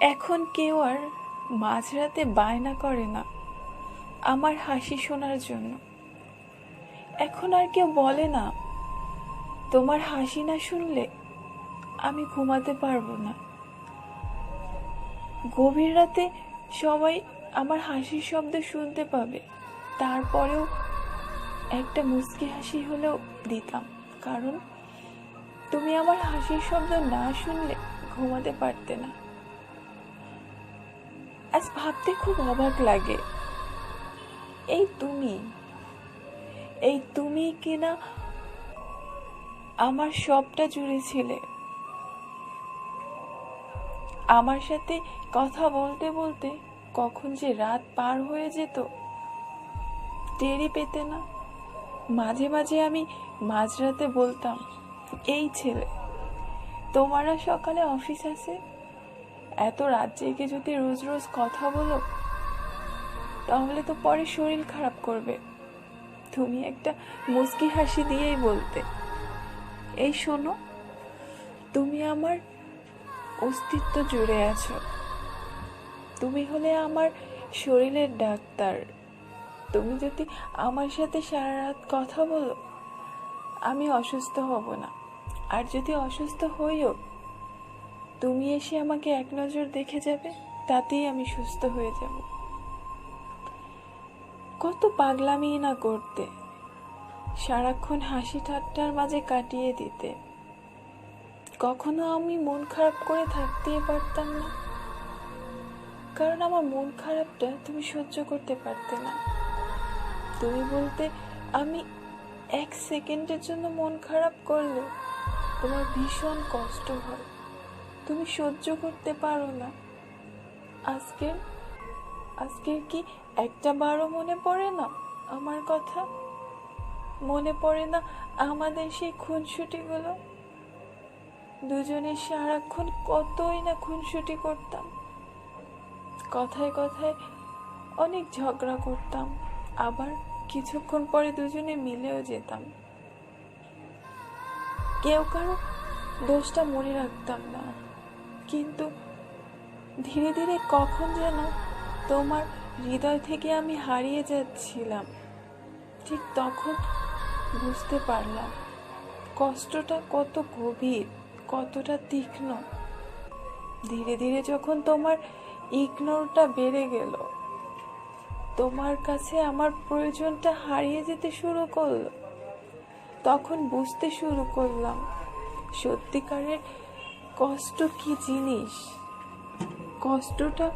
এখন কেউ আর মাঝরাতে বায়না করে না আমার হাসি শোনার জন্য। এখন আর কেউ বলে না, তোমার হাসি না শুনলে আমি ঘুমাতে পারব না। গভীর রাতে সবাই আমার হাসির শব্দ শুনতে পাবে, তারপরেও একটা মুচকি হাসি হলেও দিতাম, কারণ তুমি আমার হাসির শব্দ না শুনলে ঘুমাতে পারতে না। আজ ভাবতে খুব অবাক লাগে। এই তুমি এই তুমি কিনা আমার সবটা জুড়ে ছিলে। আমার সাথে কথা বলতে বলতে কখন যে রাত পার হয়ে যেত, টেরই পেতে না। মাঝে মাঝে আমি মাঝরাতে বলতাম, এই ছেলে, তোমারা সকালে অফিস আছে এত রাত জেগে যদি রোজ রোজ কথা বলো, তাহলে তো পরে শরীর খারাপ করবে। তুমি একটা মুচকি হাসি দিয়েই বলতে। এই শোনো, তুমি আমার অস্তিত্ব জুড়ে আছো। তুমি হলে আমার শরীরের ডাক্তার। তুমি যদি আমার সাথে সারা রাত কথা বলো, আমি অসুস্থ হব না। আর যদি অসুস্থ হইও তুমি এসে আমাকে এক নজর দেখে যাবে, তাতেই আমি সুস্থ হয়ে যাব। কত পাগলামি না করতে। সারাক্ষণ হাসি ঠাট্টার মাঝে কাটিয়ে দিতে। কখনো আমি মন খারাপ করে থাকতেই পারতাম না। কারণ আমার মন খারাপটা তুমি সহ্য করতে পারতে না। তুমি বলতে, আমি এক সেকেন্ডের জন্য মন খারাপ করলে তোমার ভীষণ কষ্ট হয়। তুমি সহ্য করতে পারো না। আজকের আজকের কি একটা বারও মনে পড়ে না আমার কথা? মনে পড়ে না আমাদের সেই খুনসুটিগুলো? দুজনে সারাক্ষণ কতই না খুনসুটি করতাম। কথায় কথায় অনেক ঝগড়া করতাম। আবার কিছুক্ষণ পরে দুজনে মিলেও যেতাম। কেউ কারও দোষটা মনে রাখতাম না। কিন্তু ধীরে ধীরে কখন যেন তোমার হৃদয় থেকে আমি হারিয়ে যাচ্ছিলাম। ঠিক তখন বুঝতে পারলাম কষ্টটা কত গভীর, কতটা তীক্ষ্ণ। ধীরে ধীরে যখন তোমার ইগনোরটা বেড়ে গেল, তোমার কাছে আমার প্রয়োজনটা হারিয়ে যেতে শুরু করল। তখন বুঝতে শুরু করলাম, সত্যিকারের কষ্ট কি জিনিস? কষ্টটা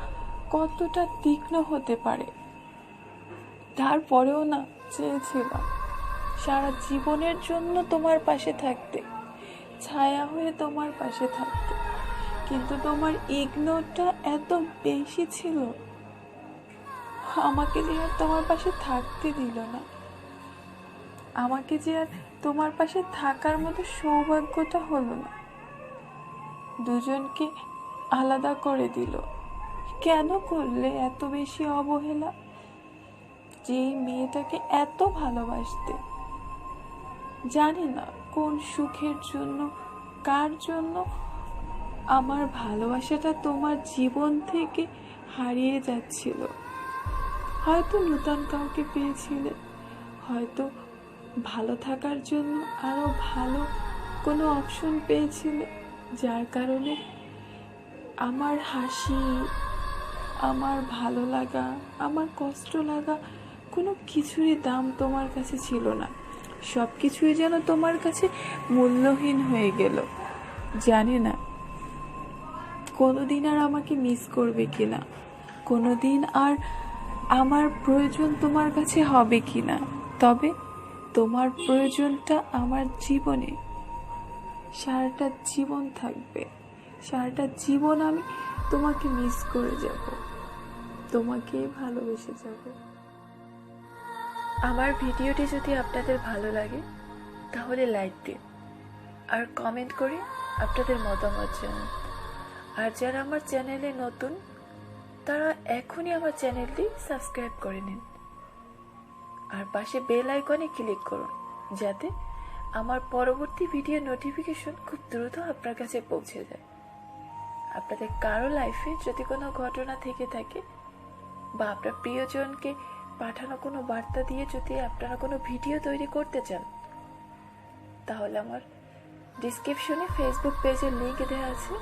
কতটা তীক্ষ্ণ হতে পারে? তারপরেও না চেয়েছিলাম। সারা জীবনের জন্য তোমার পাশে থাকতে, ছায়া হয়ে তোমার পাশে থাকতে। কিন্তু তোমার ইগনোরটা এত বেশি ছিল, আমাকে যে আর তোমার পাশে থাকতে দিল না। আমাকে যে আর তোমার পাশে থাকার মতো সৌভাগ্যটা হলো না। দুজনকে আলাদা করে দিল। কেন করলে এত বেশি অবহেলা? যে মেয়েটাকে এত ভালোবাসতে। জানি না কোন সুখের জন্য, কার জন্য। আমার ভালোবাসাটা তোমার জীবন থেকে হারিয়ে যাচ্ছিল। হয়তো নূতন কাউকে পেয়েছিলে। হয়তো ভালো থাকার জন্য আরও ভালো কোনো অপশন পেয়েছিলে। যার কারণে আমার হাসি, আমার ভালো লাগা, আমার কষ্ট লাগা কোনো কিছুরই দাম তোমার কাছে ছিল না। সব কিছুই যেন তোমার কাছে মূল্যহীন হয়ে গেল। জানি না, কোনোদিন আর আমাকে মিস করবে কিনা? কোনোদিন আর আমার প্রয়োজন তোমার কাছে হবে কিনা? তবে তোমার প্রয়োজনটা আমার জীবনে সারাটা জীবন থাকবে। সারাটা জীবন আমি তোমাকে মিস করে যাব। তোমাকে ভালোবেসে যাব। আমার ভিডিওটি যদি আপনাদের ভালো লাগে, তাহলে লাইক দিন। আর কমেন্ট করে আপনাদের মতামত জানান। আর যারা আমার চ্যানেলে নতুন, তারা এখনই আমার চ্যানেলটি সাবস্ক্রাইব করে নিন। আর পাশে বেল আইকনে ক্লিক করুন, যাতে আমার পরবর্তী ভিডিও নোটিফিকেশন খুব দ্রুত আপনার কাছে পৌঁছে যায়। আপনাদের কারও লাইফে যদি কোনো ঘটনা থেকে থাকে বা আপনার প্রিয়জনকে পাঠানো কোনো বার্তা দিয়ে যদি আপনারা কোনো ভিডিও তৈরি করতে চান, তাহলে আমার ডিসক্রিপশনে ফেসবুক পেজের লিঙ্ক দেওয়া আছে।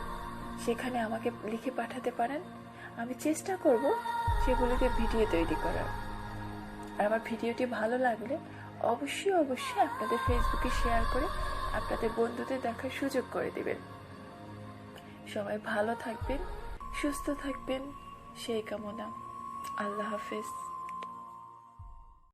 সেখানে আমাকে লিখে পাঠাতে পারেন। আমি চেষ্টা করব সেগুলিকে ভিডিও তৈরি করার। আর আমার ভিডিওটি ভালো লাগলে অবশ্যই অবশ্যই আপনাদের ফেসবুকে শেয়ার করে আপনাদের বন্ধুদের দেখার সুযোগ করে দেবেন। সবাই ভালো থাকবেন, সুস্থ থাকবেন। সেই কামনা। আল্লাহ হাফেজ।